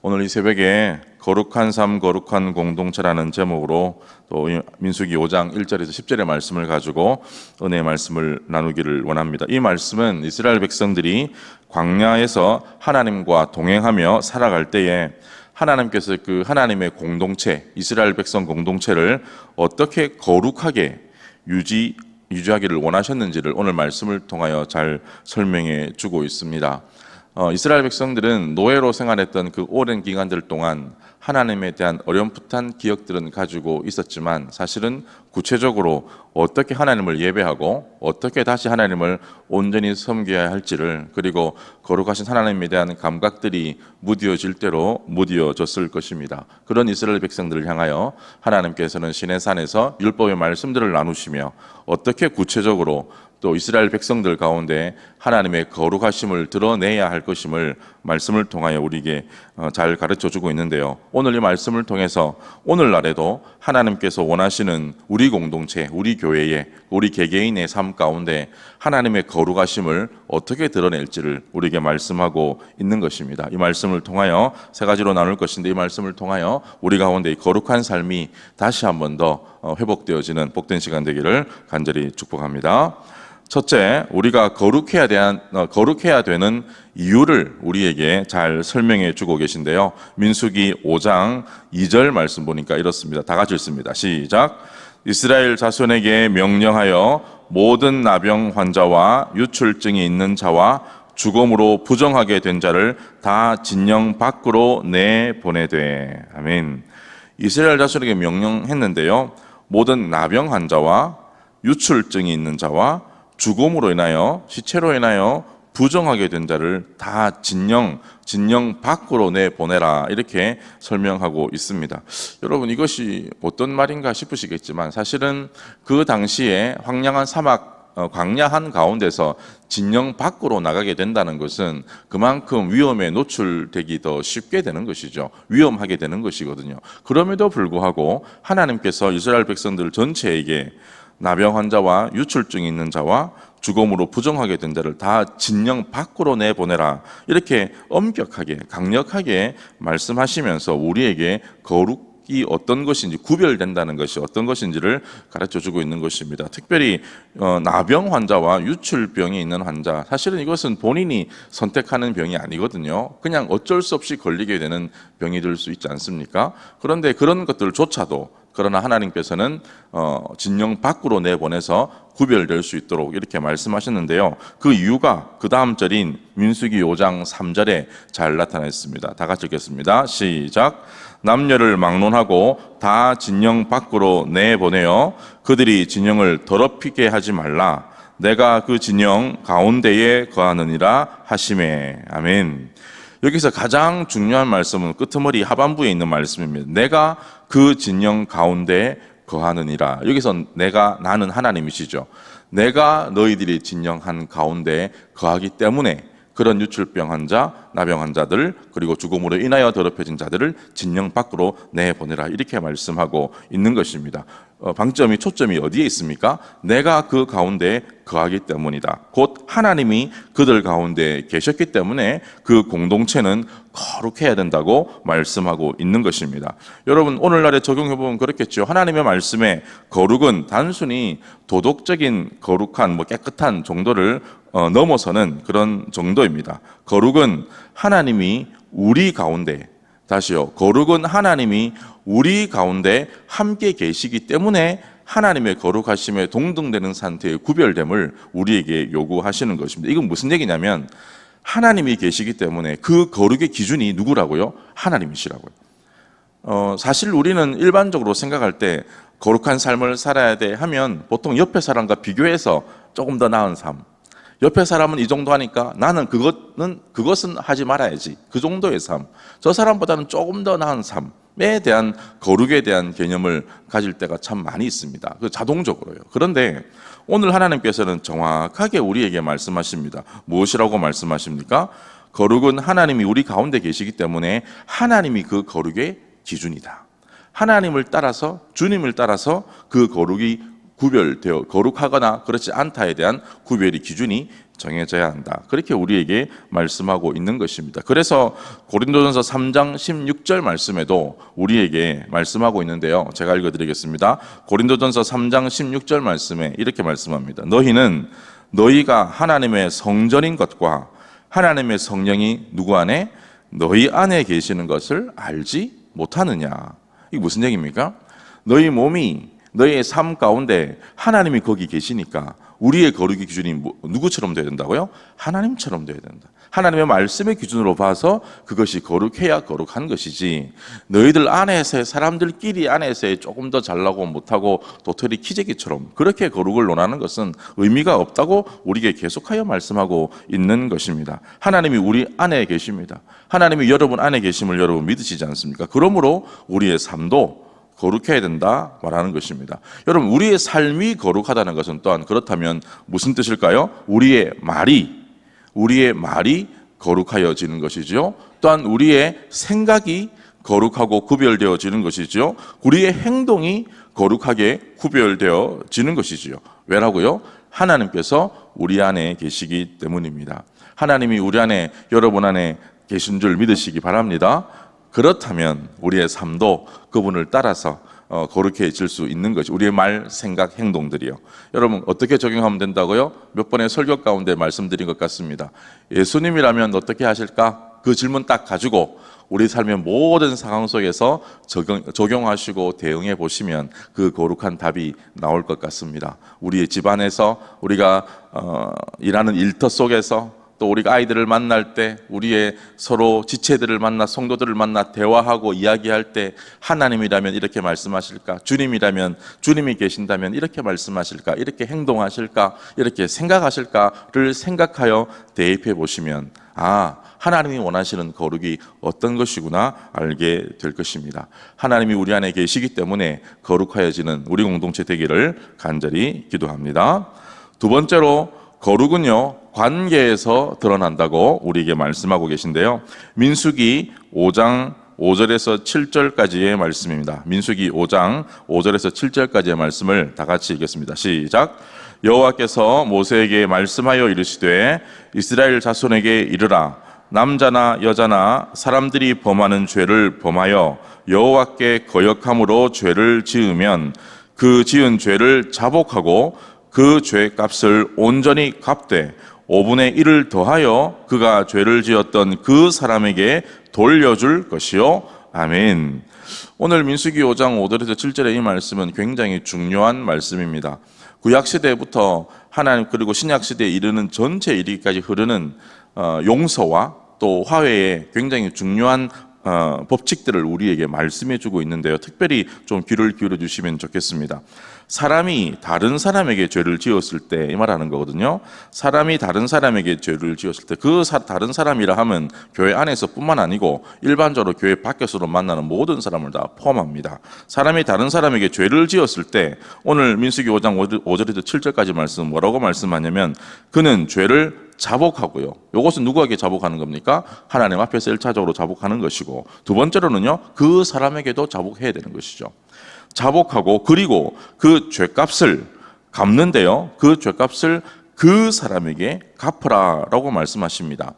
오늘 이 새벽에 거룩한 삶, 거룩한 공동체라는 제목으로 또이 민수기 5장 1절에서 10절의 말씀을 가지고 은혜의 말씀을 나누기를 원합니다. 이 말씀은 이스라엘 백성들이 광야에서 하나님과 동행하며 살아갈 때에 하나님께서 그 하나님의 공동체, 이스라엘 백성 공동체를 어떻게 거룩하게 유지 유지하기를 원하셨는지를 오늘 말씀을 통하여 잘 설명해 주고 있습니다. 어, 이스라엘 백성들은 노예로 생활했던 그 오랜 기간들 동안 하나님에 대한 어렴풋한 기억들은 가지고 있었지만 사실은 구체적으로 어떻게 하나님을 예배하고 어떻게 다시 하나님을 온전히 섬겨야 할지를 그리고 거룩하신 하나님에 대한 감각들이 무디어질 대로 무디어졌을 것입니다. 그런 이스라엘 백성들을 향하여 하나님께서는 시내산에서 율법의 말씀들을 나누시며 어떻게 구체적으로 또 이스라엘 백성들 가운데 하나님의 거룩하심을 드러내야 할 것임을 말씀을 통하여 우리에게 어, 잘 가르쳐 주고 있는데요. 오늘 이 말씀을 통해서 오늘날에도 하나님께서 원하시는 우리 공동체, 우리 교회의 우리 개개인의 삶 가운데 하나님의 거룩하심을 어떻게 드러낼지를 우리에게 말씀하고 있는 것입니다. 이 말씀을 통하여 세 가지로 나눌 것인데 이 말씀을 통하여 우리 가운데 이 거룩한 삶이 다시 한 번 더 어, 회복되어지는 복된 시간 되기를 간절히 축복합니다. 첫째, 우리가 거룩해야 대한 어, 거룩해야 되는 이유를 우리에게 잘 설명해 주고 계신데요. 민수기 5장 2절 말씀 보니까 이렇습니다. 다 같이 읽습니다. 시작. 이스라엘 자손에게 명령하여 모든 나병 환자와 유출증이 있는 자와 죽음으로 부정하게 된 자를 다 진영 밖으로 내 보내되 아멘. 이스라엘 자손에게 명령했는데요. 모든 나병 환자와 유출증이 있는 자와 죽음으로 인하여 시체로 인하여 부정하게 된 자를 다 진영 진영 밖으로 내 보내라 이렇게 설명하고 있습니다. 여러분 이것이 어떤 말인가 싶으시겠지만 사실은 그 당시에 황량한 사막 어, 광야한 가운데서 진영 밖으로 나가게 된다는 것은 그만큼 위험에 노출되기 더 쉽게 되는 것이죠. 위험하게 되는 것이거든요. 그럼에도 불구하고 하나님께서 이스라엘 백성들 전체에게 나병 환자와 유출증이 있는 자와 죽음으로 부정하게 된 자를 다 진영 밖으로 내보내라. 이렇게 엄격하게, 강력하게 말씀하시면서 우리에게 거룩이 어떤 것인지 구별된다는 것이 어떤 것인지를 가르쳐 주고 있는 것입니다. 특별히 어, 나병 환자와 유출병이 있는 환자 사실은 이것은 본인이 선택하는 병이 아니거든요. 그냥 어쩔 수 없이 걸리게 되는 병이 될 수 있지 않습니까? 그런데 그런 것들조차도 그러나 하나님께서는 어, 진영 밖으로 내보내서 구별될 수 있도록 이렇게 말씀하셨는데요. 그 이유가 그 다음 절인 민수기 5장 3절에 잘 나타나 있습니다. 다 같이 읽겠습니다. 시작. 남녀를 막론하고 다 진영 밖으로 내보내어 그들이 진영을 더럽히게 하지 말라. 내가 그 진영 가운데에 거하느니라 하심에 아멘. 여기서 가장 중요한 말씀은 끄트머리 하반부에 있는 말씀입니다. 내가 그 진영 가운데 거하느니라. 여기서 내가 나는 하나님이시죠. 내가 너희들이 진영한 가운데 거하기 때문에 그런 유출병 환자, 나병 환자들 그리고 죽음으로 인하여 더럽혀진 자들을 진영 밖으로 내보내라 이렇게 말씀하고 있는 것입니다. 어, 방점이 초점이 어디에 있습니까? 내가 그 가운데 거하기 때문이다. 곧 하나님이 그들 가운데 계셨기 때문에 그 공동체는 거룩해야 된다고 말씀하고 있는 것입니다. 여러분 오늘날에 적용해 보면 그렇겠죠. 하나님의 말씀에 거룩은 단순히 도덕적인 거룩한 뭐 깨끗한 정도를 어, 넘어서는 그런 정도입니다. 거룩은 하나님이 우리 가운데 다시요. 거룩은 하나님이 우리 가운데 함께 계시기 때문에 하나님의 거룩하심에 동등되는 상태의 구별됨을 우리에게 요구하시는 것입니다. 이건 무슨 얘기냐면 하나님이 계시기 때문에 그 거룩의 기준이 누구라고요? 하나님이시라고요. 어, 사실 우리는 일반적으로 생각할 때 거룩한 삶을 살아야 돼 하면 보통 옆에 사람과 비교해서 조금 더 나은 삶, 옆에 사람은 이 정도 하니까 나는 그것은 그것은 하지 말아야지. 그 정도의 삶. 저 사람보다는 조금 더 나은 삶 에 대한 거룩에 대한 개념을 가질 때가 참 많이 있습니다. 그 자동적으로요. 그런데 오늘 하나님께서는 정확하게 우리에게 말씀하십니다. 무엇이라고 말씀하십니까? 거룩은 하나님이 우리 가운데 계시기 때문에 하나님이 그 거룩의 기준이다. 하나님을 따라서 주님을 따라서 그 거룩이 구별되어 거룩하거나 그렇지 않다에 대한 구별이 기준이 정해져야 한다. 그렇게 우리에게 말씀하고 있는 것입니다. 그래서 고린도전서 3장 16절 말씀에도 우리에게 말씀하고 있는데요. 제가 읽어 드리겠습니다. 고린도전서 3장 16절 말씀에 이렇게 말씀합니다. 너희는 너희가 하나님의 성전인 것과 하나님의 성령이 누구 안에 너희 안에 계시는 것을 알지 못하느냐. 이게 무슨 얘기입니까? 너희 몸이 너희의 삶 가운데 하나님이 거기 계시니까 우리의 거룩의 기준이 뭐- 누구처럼 돼야 된다고요? 하나님처럼 돼야 된다. 하나님의 말씀의 기준으로 봐서 그것이 거룩해야 거룩한 것이지. 너희들 안에서의 사람들끼리 안에서의 조금 더 잘나고 못하고 도토리 키재기처럼 그렇게 거룩을 논하는 것은 의미가 없다고 우리에게 계속하여 말씀하고 있는 것입니다. 하나님이 우리 안에 계십니다. 하나님이 여러분 안에 계심을 여러분 믿으시지 않습니까? 그러므로 우리의 삶도 거룩해야 된다 말하는 것입니다. 여러분 우리의 삶이 거룩하다는 것은 또한 그렇다면 무슨 뜻일까요? 우리의 말이 우리의 말이 거룩하여지는 것이죠. 또한 우리의 생각이 거룩하고 구별되어지는 것이죠. 우리의 행동이 거룩하게 구별되어지는 것이지요. 왜라고요? 하나님께서 우리 안에 계시기 때문입니다. 하나님이 우리 안에 여러분 안에 계신 줄 믿으시기 바랍니다. 그렇다면 우리의 삶도 그분을 따라서 어, 거룩해질 수 있는 것이 우리의 말, 생각, 행동들이요. 여러분 어떻게 적용하면 된다고요? 몇 번의 설교 가운데 말씀드린 것 같습니다. 예수님이라면 어떻게 하실까? 그 질문 딱 가지고 우리 삶의 모든 상황 속에서 적용, 적용하시고 대응해 보시면 그 거룩한 답이 나올 것 같습니다. 우리의 집안에서 우리가 어, 일하는 일터 속에서 또 우리가 아이들을 만날 때 우리의 서로 지체들을 만나 성도들을 만나 대화하고 이야기할 때 하나님이라면 이렇게 말씀하실까 주님이라면 주님이 계신다면 이렇게 말씀하실까 이렇게 행동하실까 이렇게 생각하실까를 생각하여 대입해 보시면 아 하나님이 원하시는 거룩이 어떤 것이구나 알게 될 것입니다. 하나님이 우리 안에 계시기 때문에 거룩하여지는 우리 공동체 되기를 간절히 기도합니다. 두 번째로 거룩은요 관계에서 드러난다고 우리에게 말씀하고 계신데요. 민수기 5장 5절에서 7절까지의 말씀입니다. 민수기 5장 5절에서 7절까지의 말씀을 다 같이 읽겠습니다. 시작. 여호와께서 모세에게 말씀하여 이르시되 이스라엘 자손에게 이르라 남자나 여자나 사람들이 범하는 죄를 범하여 여호와께 거역함으로 죄를 지으면 그 지은 죄를 자복하고 그 죄값을 온전히 갚되 5분의 1을 더하여 그가 죄를 지었던 그 사람에게 돌려줄 것이요. 아멘. 오늘 민수기 5장 5절에서 7절의 이 말씀은 굉장히 중요한 말씀입니다. 구약 시대부터 하나님 그리고 신약 시대에 이르는 전체 이르기까지 흐르는 어, 용서와 또 화해의 굉장히 중요한 어, 법칙들을 우리에게 말씀해 주고 있는데요. 특별히 좀 귀를 기울여 주시면 좋겠습니다. 사람이 다른 사람에게 죄를 지었을 때 이 말하는 거거든요. 사람이 다른 사람에게 죄를 지었을 때 그 다른 사람이라 하면 교회 안에서뿐만 아니고 일반적으로 교회 밖에서도 만나는 모든 사람을 다 포함합니다. 사람이 다른 사람에게 죄를 지었을 때 오늘 민수기 5장 5절에서 7절까지 말씀 뭐라고 말씀하냐면 그는 죄를 자복하고요. 이것은 누구에게 자복하는 겁니까? 하나님 앞에서 일차적으로 자복하는 것이고 두 번째로는요. 그 사람에게도 자복해야 되는 것이죠. 자복하고 그리고 그 죄값을 갚는데요. 그 죄값을 그 사람에게 갚으라라고 말씀하십니다.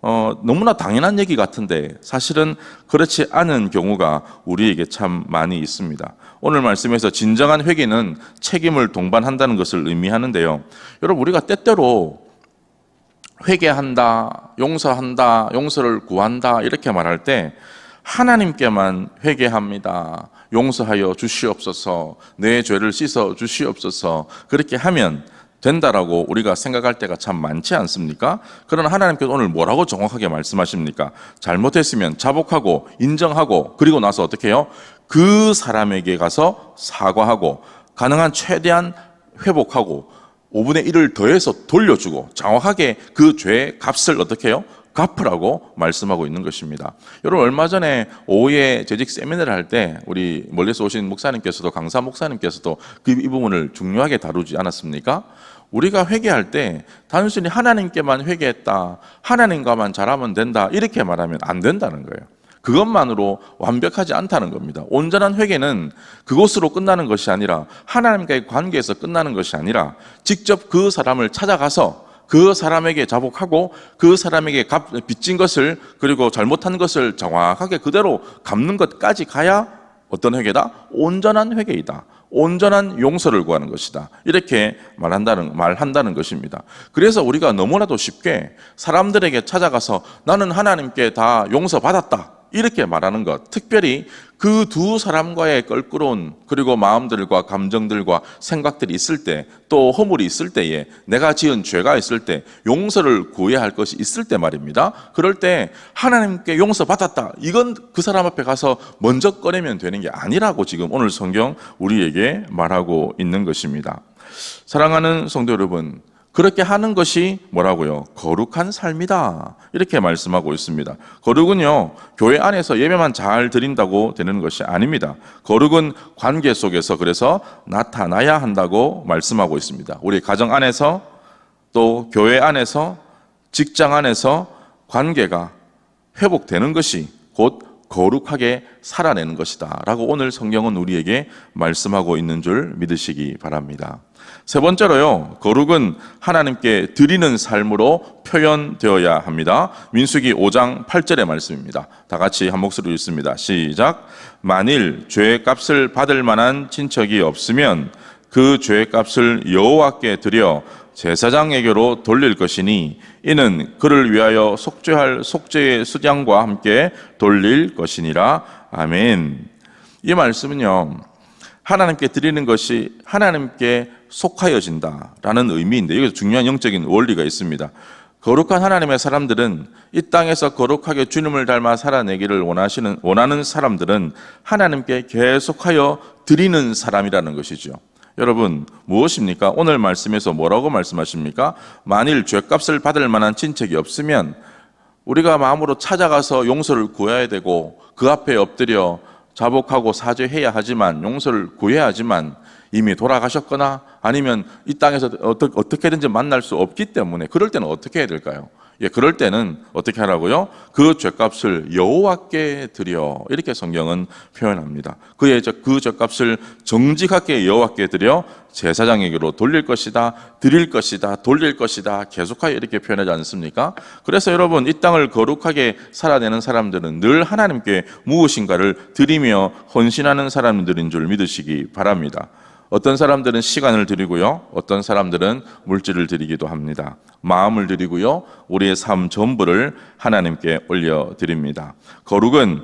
어, 너무나 당연한 얘기 같은데 사실은 그렇지 않은 경우가 우리에게 참 많이 있습니다. 오늘 말씀에서 진정한 회개는 책임을 동반한다는 것을 의미하는데요. 여러분 우리가 때때로 회개한다, 용서한다, 용서를 구한다 이렇게 말할 때 하나님께만 회개합니다. 용서하여 주시옵소서. 내 죄를 씻어 주시옵소서. 그렇게 하면 된다라고 우리가 생각할 때가 참 많지 않습니까? 그러나 하나님께서 오늘 뭐라고 정확하게 말씀하십니까? 잘못했으면 자복하고 인정하고 그리고 나서 어떻게 해요? 그 사람에게 가서 사과하고 가능한 최대한 회복하고 5분의 1을 더해서 돌려주고 정확하게 그 죄의 값을 어떻게 해요? 갚으라고 말씀하고 있는 것입니다. 여러분 얼마 전에 오후에 재직 세미나를 할 때 우리 멀리서 오신 목사님께서도 강사 목사님께서도 그 이 부분을 중요하게 다루지 않았습니까? 우리가 회개할 때 단순히 하나님께만 회개했다, 하나님과만 잘하면 된다 이렇게 말하면 안 된다는 거예요. 그것만으로 완벽하지 않다는 겁니다. 온전한 회개는 그것으로 끝나는 것이 아니라 하나님과의 관계에서 끝나는 것이 아니라 직접 그 사람을 찾아가서 그 사람에게 자복하고 그 사람에게 갚, 빚진 것을 그리고 잘못한 것을 정확하게 그대로 갚는 것까지 가야 어떤 회개다? 온전한 회개이다. 온전한 용서를 구하는 것이다. 이렇게 말한다는 말한다는 것입니다. 그래서 우리가 너무나도 쉽게 사람들에게 찾아가서 나는 하나님께 다 용서받았다. 이렇게 말하는 것, 특별히 그 두 사람과의 껄끄러운 그리고 마음들과 감정들과 생각들이 있을 때, 또 허물이 있을 때에 내가 지은 죄가 있을 때 용서를 구해야 할 것이 있을 때 말입니다. 그럴 때 하나님께 용서 받았다. 이건 그 사람 앞에 가서 먼저 꺼내면 되는 게 아니라고 지금 오늘 성경 우리에게 말하고 있는 것입니다. 사랑하는 성도 여러분, 그렇게 하는 것이 뭐라고요? 거룩한 삶이다. 이렇게 말씀하고 있습니다. 거룩은요, 교회 안에서 예배만 잘 드린다고 되는 것이 아닙니다. 거룩은 관계 속에서 그래서 나타나야 한다고 말씀하고 있습니다. 우리 가정 안에서 또 교회 안에서 직장 안에서 관계가 회복되는 것이 곧 거룩하게 살아내는 것이다. 라고 오늘 성경은 우리에게 말씀하고 있는 줄 믿으시기 바랍니다. 세 번째로요, 거룩은 하나님께 드리는 삶으로 표현되어야 합니다. 민수기 5장 8절의 말씀입니다. 다 같이 한 목소리로 읽습니다. 시작. 만일 죄의 값을 받을 만한 친척이 없으면 그 죄의 값을 여호와께 드려 제사장에게로 돌릴 것이니 이는 그를 위하여 속죄할 속죄의 수장과 함께 돌릴 것이니라. 아멘. 이 말씀은요. 하나님께 드리는 것이 하나님께 속하여진다라는 의미인데 여기서 중요한 영적인 원리가 있습니다. 거룩한 하나님의 사람들은 이 땅에서 거룩하게 주님을 닮아 살아내기를 원하시는 원하는 사람들은 하나님께 계속하여 드리는 사람이라는 것이죠. 여러분 무엇입니까? 오늘 말씀에서 뭐라고 말씀하십니까? 만일 죄값을 받을 만한 친척이 없으면 우리가 마음으로 찾아가서 용서를 구해야 되고 그 앞에 엎드려 자복하고 사죄해야 하지만 용서를 구해야 하지만 이미 돌아가셨거나 아니면 이 땅에서 어떻게든지 만날 수 없기 때문에 그럴 때는 어떻게 해야 될까요? 예, 그럴 때는 어떻게 하라고요? 그 죄값을 여호와께 드려 이렇게 성경은 표현합니다. 그의 그 죄값을 정직하게 여호와께 드려 제사장에게로 돌릴 것이다, 드릴 것이다, 돌릴 것이다 계속하여 이렇게 표현하지 않습니까? 그래서 여러분 이 땅을 거룩하게 살아내는 사람들은 늘 하나님께 무엇인가를 드리며 헌신하는 사람들인 줄 믿으시기 바랍니다. 어떤 사람들은 시간을 드리고요. 어떤 사람들은 물질을 드리기도 합니다. 마음을 드리고요. 우리의 삶 전부를 하나님께 올려 드립니다. 거룩은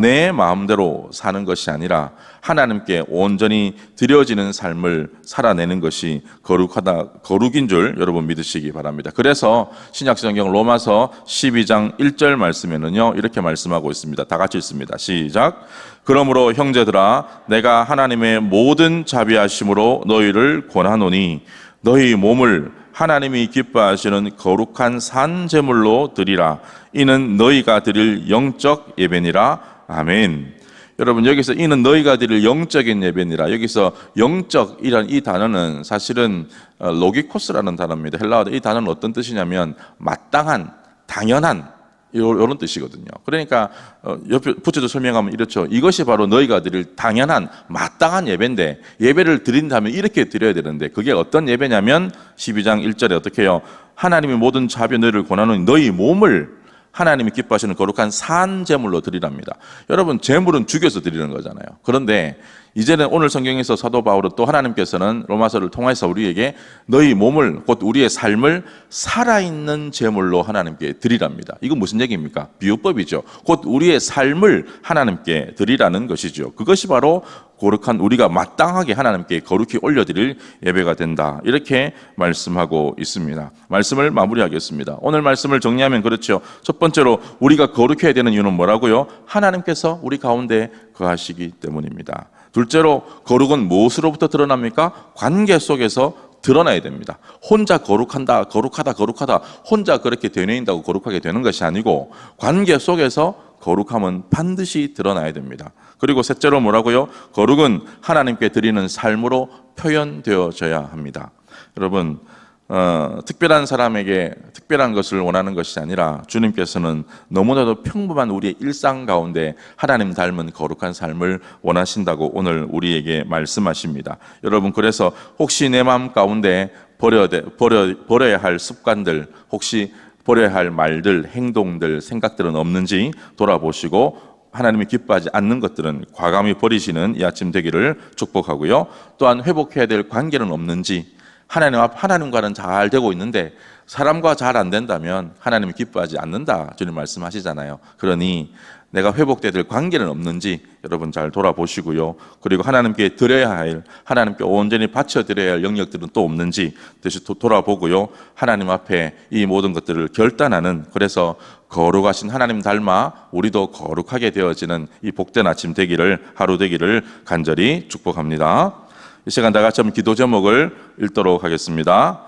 내 마음대로 사는 것이 아니라 하나님께 온전히 드려지는 삶을 살아내는 것이 거룩하다 거룩인 줄 여러분 믿으시기 바랍니다. 그래서 신약 성경 로마서 12장 1절 말씀에는요. 이렇게 말씀하고 있습니다. 다 같이 읽습니다. 시작. 그러므로 형제들아 내가 하나님의 모든 자비하심으로 너희를 권하노니 너희 몸을 하나님이 기뻐하시는 거룩한 산 제물로 드리라. 이는 너희가 드릴 영적 예배니라. 아멘. 여러분 여기서 이는 너희가 드릴 영적인 예배니라. 여기서 영적이란 이 단어는 사실은 어, 로기코스라는 단어입니다. 헬라어도 이 단어는 어떤 뜻이냐면 마땅한, 당연한 이런 뜻이거든요. 그러니까 어, 옆에 붙여서 설명하면 이렇죠. 이것이 바로 너희가 드릴 당연한 마땅한 예배인데 예배를 드린다면 이렇게 드려야 되는데 그게 어떤 예배냐면 12장 1절에 어떻게 해요? 하나님이 모든 자비 너희를 권하는 너희 몸을 하나님이 기뻐하시는 거룩한 산 제물로 드리랍니다. 여러분 제물은 죽여서 드리는 거잖아요. 그런데 이제는 오늘 성경에서 사도 바울은 또 하나님께서는 로마서를 통해서 우리에게 너희 몸을 곧 우리의 삶을 살아있는 제물로 하나님께 드리랍니다. 이건 무슨 얘기입니까? 비유법이죠. 곧 우리의 삶을 하나님께 드리라는 것이죠. 그것이 바로 거룩한 우리가 마땅하게 하나님께 거룩히 올려드릴 예배가 된다. 이렇게 말씀하고 있습니다. 말씀을 마무리하겠습니다. 오늘 말씀을 정리하면 그렇죠. 첫 번째로 우리가 거룩해야 되는 이유는 뭐라고요? 하나님께서 우리 가운데 거하시기 때문입니다. 둘째로 거룩은 무엇으로부터 드러납니까? 관계 속에서 드러나야 됩니다. 혼자 거룩한다, 거룩하다, 거룩하다, 혼자 그렇게 되뇌인다고 거룩하게 되는 것이 아니고 관계 속에서 거룩함은 반드시 드러나야 됩니다. 그리고 셋째로 뭐라고요? 거룩은 하나님께 드리는 삶으로 표현되어져야 합니다. 여러분, 어, 특별한 사람에게 특별한 것을 원하는 것이 아니라 주님께서는 너무나도 평범한 우리의 일상 가운데 하나님 닮은 거룩한 삶을 원하신다고 오늘 우리에게 말씀하십니다. 여러분 그래서 혹시 내 마음 가운데 버려야, 돼- 버려, 버려야 할 습관들, 혹시 버려야 할 말들, 행동들, 생각들은 없는지 돌아보시고 하나님이 기뻐하지 않는 것들은 과감히 버리시는 이 아침 되기를 축복하고요. 또한 회복해야 될 관계는 없는지 하나님 앞 하나님과는 잘 되고 있는데 사람과 잘 안 된다면 하나님이 기뻐하지 않는다. 주님 말씀하시잖아요. 그러니 내가 회복돼야 될 관계는 없는지 여러분 잘 돌아보시고요. 그리고 하나님께 드려야 할 하나님께 온전히 바쳐 드려야 할 영역들은 또 없는지 다시 도- 돌아보고요. 하나님 앞에 이 모든 것들을 결단하는 그래서 거룩하신 하나님 닮아 우리도 거룩하게 되어지는 이 복된 아침 되기를 하루 되기를 간절히 축복합니다. 이 시간 다 같이 한번 기도 제목을 읽도록 하겠습니다.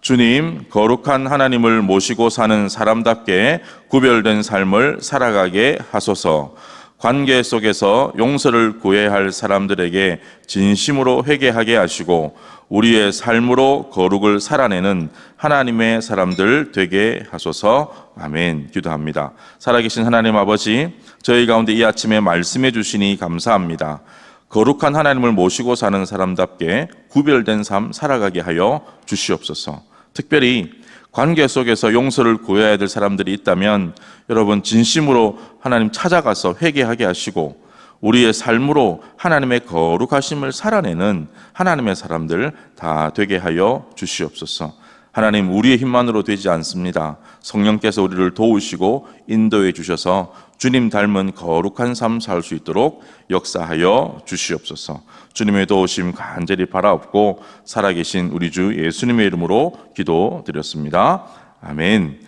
주님, 거룩한 하나님을 모시고 사는 사람답게 구별된 삶을 살아가게 하소서. 관계 속에서 용서를 구해야 할 사람들에게 진심으로 회개하게 하시고 우리의 삶으로 거룩을 살아내는 하나님의 사람들 되게 하소서. 아멘. 기도합니다. 살아계신 하나님 아버지, 저희 가운데 이 아침에 말씀해 주시니 감사합니다. 거룩한 하나님을 모시고 사는 사람답게 구별된 삶 살아가게 하여 주시옵소서. 특별히 관계 속에서 용서를 구해야 될 사람들이 있다면 여러분 진심으로 하나님 찾아가서 회개하게 하시고 우리의 삶으로 하나님의 거룩하심을 살아내는 하나님의 사람들 다 되게 하여 주시옵소서. 하나님 우리의 힘만으로 되지 않습니다. 성령께서 우리를 도우시고 인도해 주셔서 주님 닮은 거룩한 삶 살 수 있도록 역사하여 주시옵소서. 주님의 도우심 간절히 바라옵고 살아계신 우리 주 예수님의 이름으로 기도드렸습니다. 아멘.